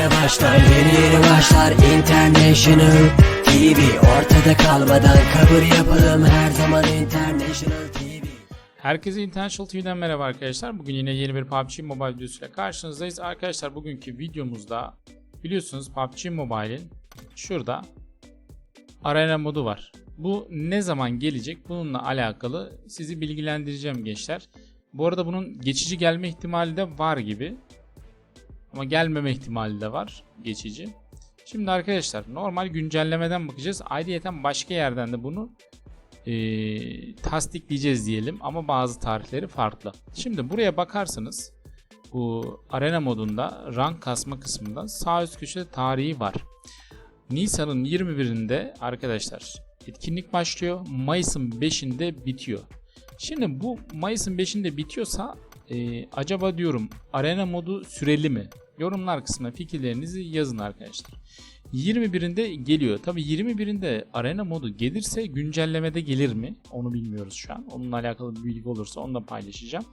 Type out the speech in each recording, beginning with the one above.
yeni başlar Yeni yeni başlar International TV Ortada kalmadan kabul yapalım Her zaman International TV Herkese International TV'den merhaba arkadaşlar. Bugün yine yeni bir PUBG Mobile videosuyla karşınızdayız. Arkadaşlar bugünkü videomuzda biliyorsunuz PUBG Mobile'in şurada arena modu var. Bu ne zaman gelecek? Bununla alakalı sizi bilgilendireceğim gençler. Bu arada bunun geçici gelme ihtimali de var gibi. Ama gelmeme ihtimali de var geçici. Şimdi arkadaşlar normal güncellemeden bakacağız. Ayrıyeten başka yerden de bunu e, tasdikleyeceğiz diyelim ama bazı tarihleri farklı. Şimdi buraya bakarsanız bu arena modunda rank kasma kısmında sağ üst köşede tarihi var. Nisan'ın 21'inde arkadaşlar etkinlik başlıyor. Mayıs'ın 5'inde bitiyor. Şimdi bu Mayıs'ın 5'inde bitiyorsa e, acaba diyorum arena modu süreli mi? Yorumlar kısmına fikirlerinizi yazın arkadaşlar. 21'inde geliyor. Tabi 21'inde arena modu gelirse güncellemede gelir mi? Onu bilmiyoruz şu an. Onunla alakalı bir bilgi olursa onu da paylaşacağım.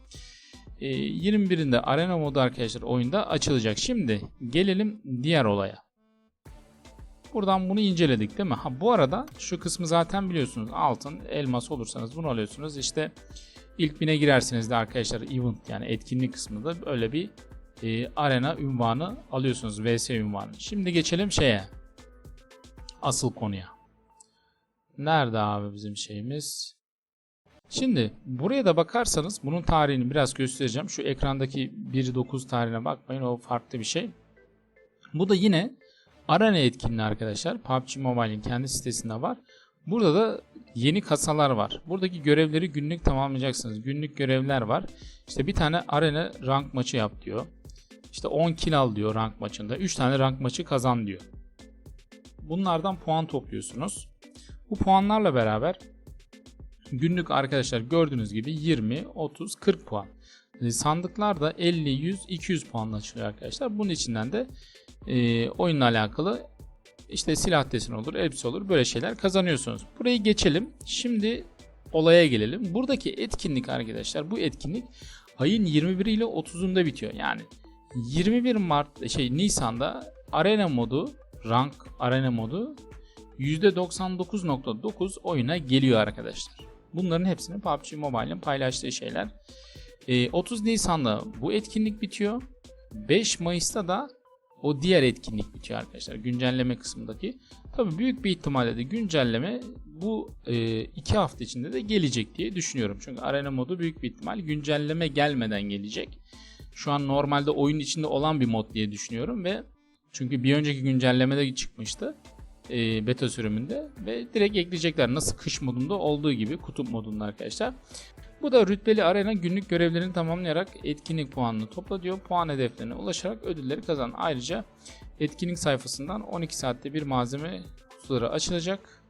Ee, 21'inde arena modu arkadaşlar oyunda açılacak. Şimdi gelelim diğer olaya. Buradan bunu inceledik değil mi? Ha bu arada şu kısmı zaten biliyorsunuz. Altın, elmas olursanız bunu alıyorsunuz. İşte ilk bine girerseniz de arkadaşlar event yani etkinlik kısmında öyle bir e, arena ünvanı alıyorsunuz. VS ünvanı. Şimdi geçelim şeye. Asıl konuya. Nerede abi bizim şeyimiz? Şimdi buraya da bakarsanız bunun tarihini biraz göstereceğim. Şu ekrandaki 1.9 tarihine bakmayın o farklı bir şey. Bu da yine Arena etkinliği arkadaşlar. PUBG Mobile'in kendi sitesinde var. Burada da yeni kasalar var. Buradaki görevleri günlük tamamlayacaksınız. Günlük görevler var. İşte bir tane arena rank maçı yap diyor. İşte 10 kill al diyor rank maçında. 3 tane rank maçı kazan diyor. Bunlardan puan topluyorsunuz. Bu puanlarla beraber günlük arkadaşlar gördüğünüz gibi 20, 30, 40 puan. E, Sandıklar da 50, 100, 200 puanla açılıyor arkadaşlar. Bunun içinden de e, oyunla alakalı işte silah deseni olur, elbise olur böyle şeyler kazanıyorsunuz. Burayı geçelim. Şimdi olaya gelelim. Buradaki etkinlik arkadaşlar bu etkinlik ayın 21 ile 30'unda bitiyor. Yani 21 Mart şey Nisan'da arena modu rank arena modu %99.9 oyuna geliyor arkadaşlar. Bunların hepsini PUBG Mobile'in paylaştığı şeyler. Ee, 30 Nisan'da bu etkinlik bitiyor. 5 Mayıs'ta da o diğer etkinlik bitiyor arkadaşlar. Güncelleme kısmındaki. Tabi büyük bir ihtimalle de güncelleme bu 2 e, hafta içinde de gelecek diye düşünüyorum. Çünkü arena modu büyük bir ihtimal güncelleme gelmeden gelecek. Şu an normalde oyun içinde olan bir mod diye düşünüyorum ve çünkü bir önceki güncellemede çıkmıştı e, beta sürümünde ve direkt ekleyecekler. Nasıl kış modunda olduğu gibi kutup modunda arkadaşlar. Bu da rütbeli arena günlük görevlerini tamamlayarak etkinlik puanını topla. Puan hedeflerine ulaşarak ödülleri kazan. Ayrıca etkinlik sayfasından 12 saatte bir malzeme kutuları açılacak.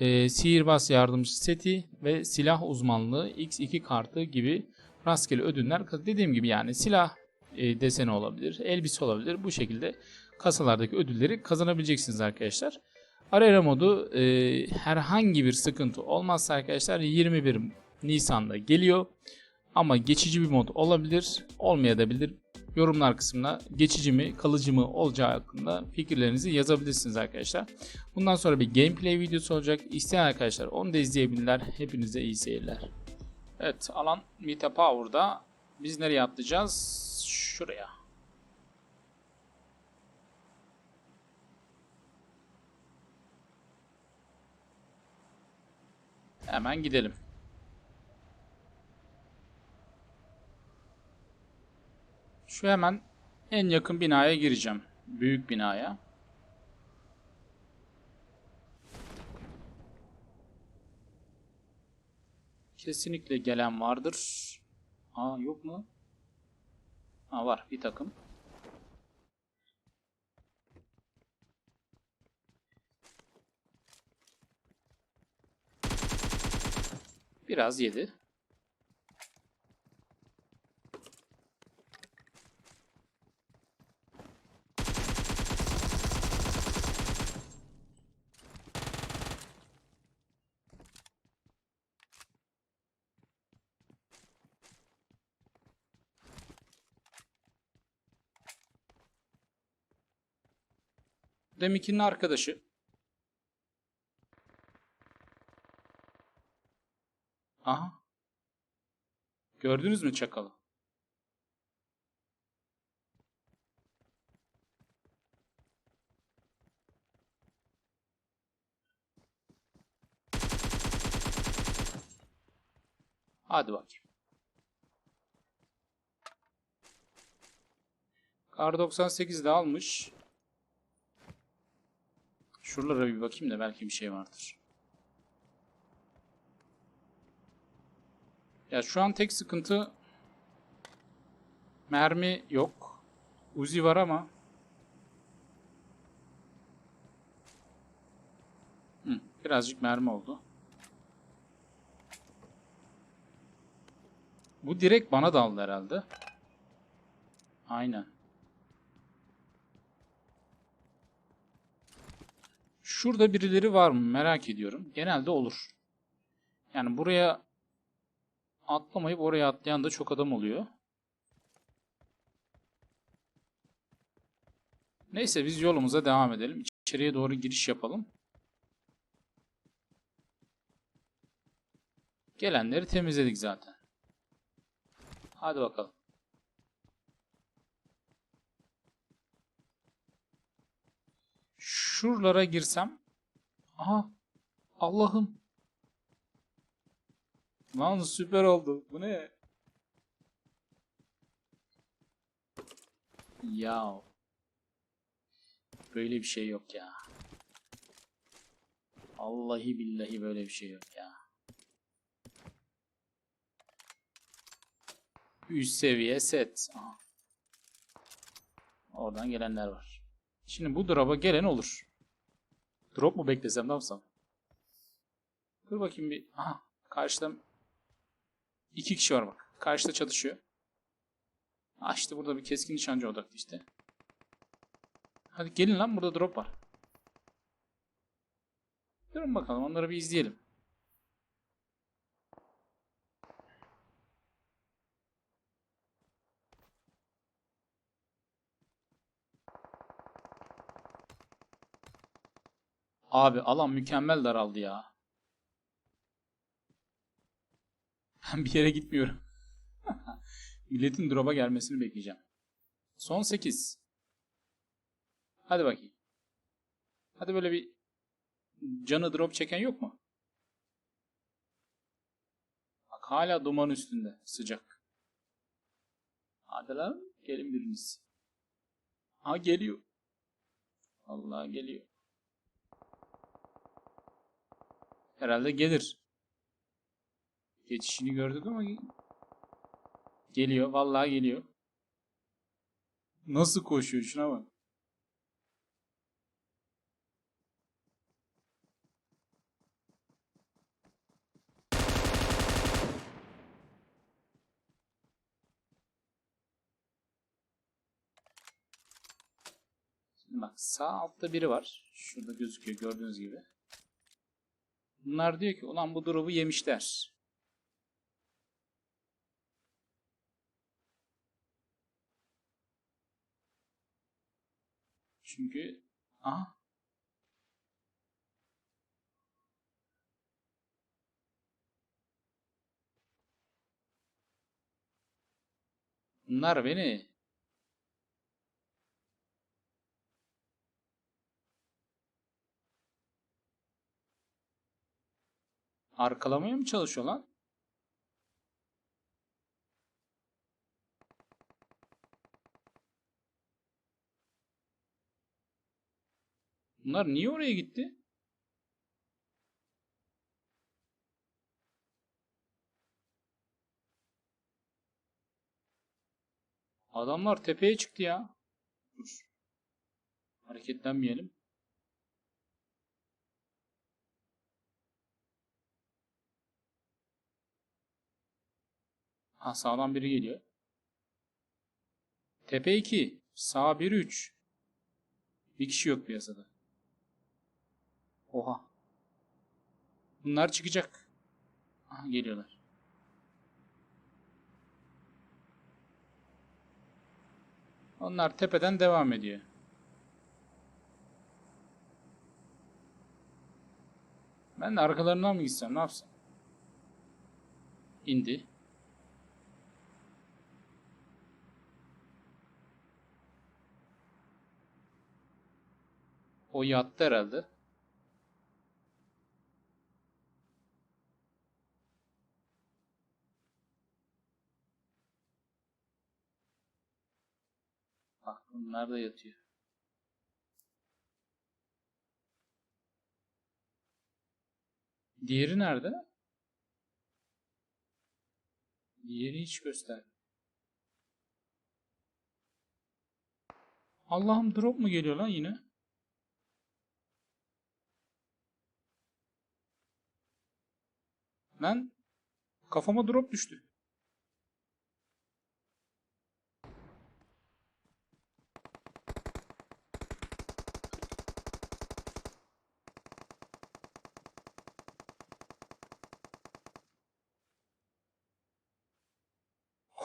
E, sihirbaz yardımcı seti ve silah uzmanlığı X2 kartı gibi rastgele ödüller. Dediğim gibi yani silah e, deseni olabilir, elbise olabilir. Bu şekilde kasalardaki ödülleri kazanabileceksiniz arkadaşlar. Arena modu e, herhangi bir sıkıntı olmazsa arkadaşlar 21 Nisan'da geliyor. Ama geçici bir mod olabilir, olmayabilir. Yorumlar kısmına geçici mi, kalıcı mı olacağı hakkında fikirlerinizi yazabilirsiniz arkadaşlar. Bundan sonra bir gameplay videosu olacak. İsteyen arkadaşlar onu da izleyebilirler. Hepinize iyi seyirler. Evet, alan Mita Power'da biz nereye atlayacağız? Şuraya. Hemen gidelim. Şu hemen en yakın binaya gireceğim. Büyük binaya. Kesinlikle gelen vardır. Aa yok mu? Ha var bir takım. Biraz yedi. Deminkinin arkadaşı. Aha. Gördünüz mü çakalı? Hadi bakayım. Kar 98 de almış. Şuralara bir bakayım da belki bir şey vardır. Ya şu an tek sıkıntı mermi yok. Uzi var ama Hı, birazcık mermi oldu. Bu direkt bana daldı herhalde. Aynen. Şurada birileri var mı merak ediyorum. Genelde olur. Yani buraya atlamayıp oraya atlayan da çok adam oluyor. Neyse biz yolumuza devam edelim. İçeriye doğru giriş yapalım. Gelenleri temizledik zaten. Hadi bakalım. Şuralara girsem. Aha. Allah'ım. Lan süper oldu. Bu ne? Ya. Böyle bir şey yok ya. Vallahi billahi böyle bir şey yok ya. Üst seviye set. Aha. Oradan gelenler var. Şimdi bu drop'a gelen olur. Drop mu beklesem ne yapsam? Dur bakayım bir. Aha. Karşıda iki kişi var bak. Karşıda çatışıyor. Ah işte burada bir keskin nişancı odaklı işte. Hadi gelin lan burada drop var. Durun bakalım onları bir izleyelim. Abi alan mükemmel daraldı ya. Ben bir yere gitmiyorum. Milletin drop'a gelmesini bekleyeceğim. Son 8. Hadi bakayım. Hadi böyle bir canı drop çeken yok mu? Bak hala duman üstünde. Sıcak. Hadi lan. Gelin biriniz. Ha geliyor. Allah geliyor. Herhalde gelir. Geçişini gördük ama geliyor. Vallahi geliyor. Nasıl koşuyor şuna bak. Bak sağ altta biri var. Şurada gözüküyor gördüğünüz gibi. Bunlar diyor ki ulan bu drop'u yemişler. Çünkü aha Bunlar beni arkalamaya mı çalışıyor lan? Bunlar niye oraya gitti? Adamlar tepeye çıktı ya. Dur. Hareketlenmeyelim. Ha sağdan biri geliyor. Tepe 2. Sağ 1-3. Bir kişi yok piyasada. Oha. Bunlar çıkacak. Aha, geliyorlar. Onlar tepeden devam ediyor. Ben de arkalarından mı gitsem ne yapsam? İndi. O yattı herhalde. Bak bunlar da yatıyor. Diğeri nerede? Diğeri hiç göster. Allah'ım drop mu geliyor lan yine? Lan kafama drop düştü.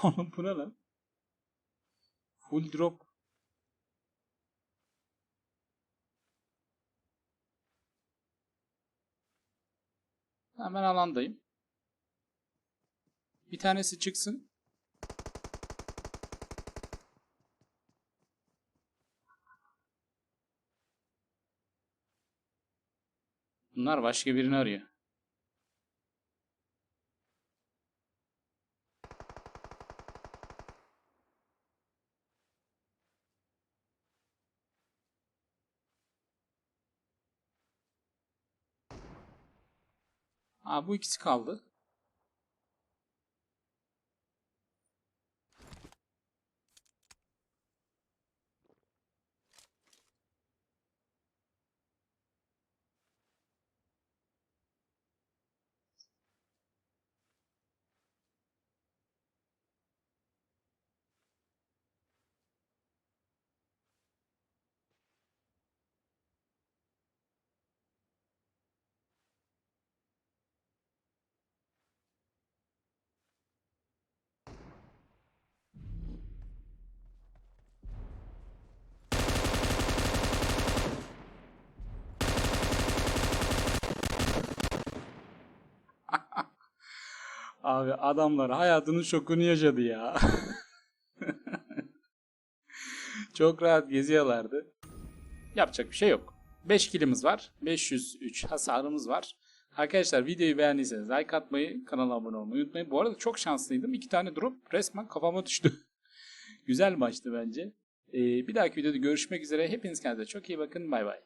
Oğlum bu ne lan? Full drop. Hemen alandayım. Bir tanesi çıksın. Bunlar başka birini arıyor. Aa bu ikisi kaldı. Abi adamlar hayatının şokunu yaşadı ya. Çok rahat geziyorlardı. Yapacak bir şey yok. 5 kilimiz var. 503 hasarımız var. Arkadaşlar videoyu beğendiyseniz like atmayı, kanala abone olmayı unutmayın. Bu arada çok şanslıydım. 2 tane drop resmen kafama düştü. Güzel maçtı bence. Ee, bir dahaki videoda görüşmek üzere. Hepiniz kendinize çok iyi bakın. Bay bay.